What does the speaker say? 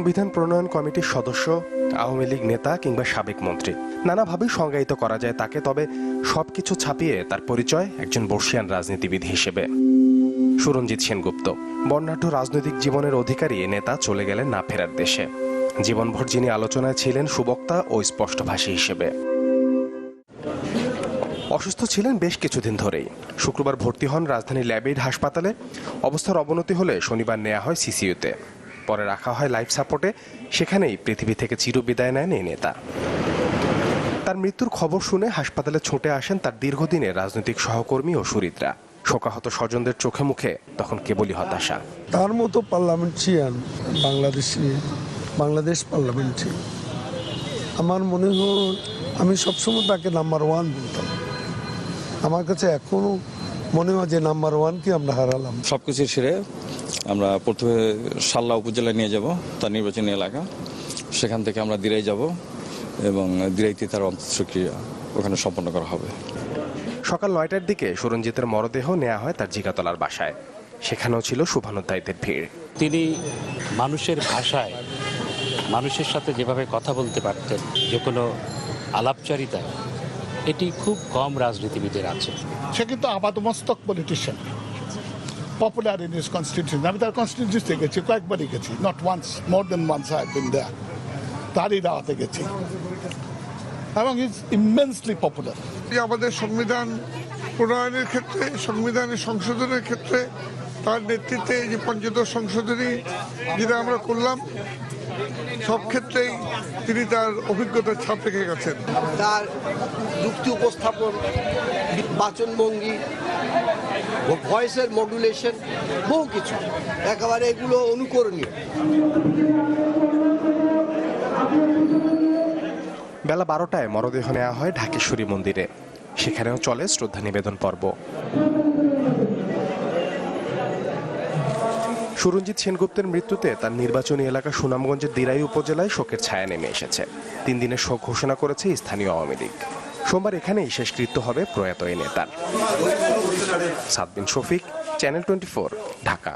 সংবিধান প্রণয়ন কমিটির সদস্য, আওয়ামী লীগ নেতা কিংবা সাবেক মন্ত্রী। নানাভাবেই সংজ্ঞায়িত করা যায় তাকে, তবে সবকিছু ছাপিয়ে তার পরিচয় একজন বর্ষিয়ান রাজনীতিবিদ হিসেবে। সুরঞ্জিত সেনগুপ্ত, বর্ণাঢ্য রাজনৈতিক জীবনের অধিকারী নেতা চলে গেলেন না ফেরার দেশে। জীবনভর যিনি আলোচনায় ছিলেন সুবক্তা ও স্পষ্টভাষী হিসেবে। অসুস্থ ছিলেন বেশ কিছুদিন ধরেই। শুক্রবার ভর্তি হন রাজধানীর ল্যাবেইড হাসপাতালে। অবস্থার অবনতি হলে শনিবার নেওয়া হয় সিসিইউতে। পরে রাখা হয় লাইফ সাপোর্টে সেখানেই পৃথিবী থেকে চিরবিদায় নেন এই নেতা। তার মৃত্যুর খবর শুনে হাসপাতালে ছুটে আসেন তার দীর্ঘদিনের রাজনৈতিক সহকর্মী ও সুরিতরা শোকাহত স্বজনদের চোখে মুখে তখন কেবলই হতাশা। তার মতো পার্লামেন্টারিয়ান বাংলাদেশি বাংলাদেশ পার্লামেন্টে আমার মনে হয় আমি সবসময় তাকে নাম্বার ওয়ান বলতাম। আমার কাছে এখনও মনে হয় যে নাম্বার ওয়ানকে আমরা হারালাম। সব কিছু সেরে আমরা প্রথমে সাল্লা উপজেলায় নিয়ে যাব তার নির্বাচনী এলাকা। সেখান থেকে আমরা দিরাই যাব এবং দিরাইতে তার অন্ত্যেষ্টিক্রিয়া ওখানে সম্পন্ন করা হবে। সকাল নয়টার দিকে সুরঞ্জিতের মরদেহ নেওয়া হয় তার জিগাতলার বাসায়। সেখানেও ছিল শুভানুধ্যায়ীদের ভিড়। তিনি মানুষের ভাষায় মানুষের সাথে যেভাবে কথা বলতে পারতেন যে কোনো আলাপচারিতা এটি খুব কম রাজনীতিবিদের আছে। সে কিন্তু আপাতমস্তক politician popular in his constituency. আমি তার কনস্টিটিউন্সিতে গেছি কয়েকবারই গেছি not once more then once I been there তারই দাওয়াতে গেছি এবং ইজ ইমেন্সলি পপুলার আমাদের সংবিধান প্রণয়নের ক্ষেত্রে সংবিধানের সংশোধনের ক্ষেত্রে তার নেতৃত্বে যে পঞ্চদশ সংশোধনী যেটা আমরা করলাম সব ক্ষেত্রেই তিনি তার অভিজ্ঞতার ছাপ রেখে গেছেন। তার যুক্তি উপস্থাপন বাচনভঙ্গি ভয়েসের মডুলেশন বহু কিছু। একেবারে এগুলো অনুকরণীয়। বেলা বারোটায় মরদেহ নেওয়া হয় ঢাকেশ্বরী মন্দিরে। সেখানেও চলে শ্রদ্ধা নিবেদন পর্ব। সুরঞ্জিত সেনগুপ্তের মৃত্যুতে তার নির্বাচনী এলাকা সুনামগঞ্জের দিরাই উপজেলায় শোকের ছায়া নেমে এসেছে। তিন দিনের শোক ঘোষণা করেছে স্থানীয় আওয়ামী লীগ। সোমবার এখানেই শেষকৃত্য হবে প্রয়াত এই নেতার সাদবিন শফিক, চ্যানেল টোয়েন্টি ঢাকা।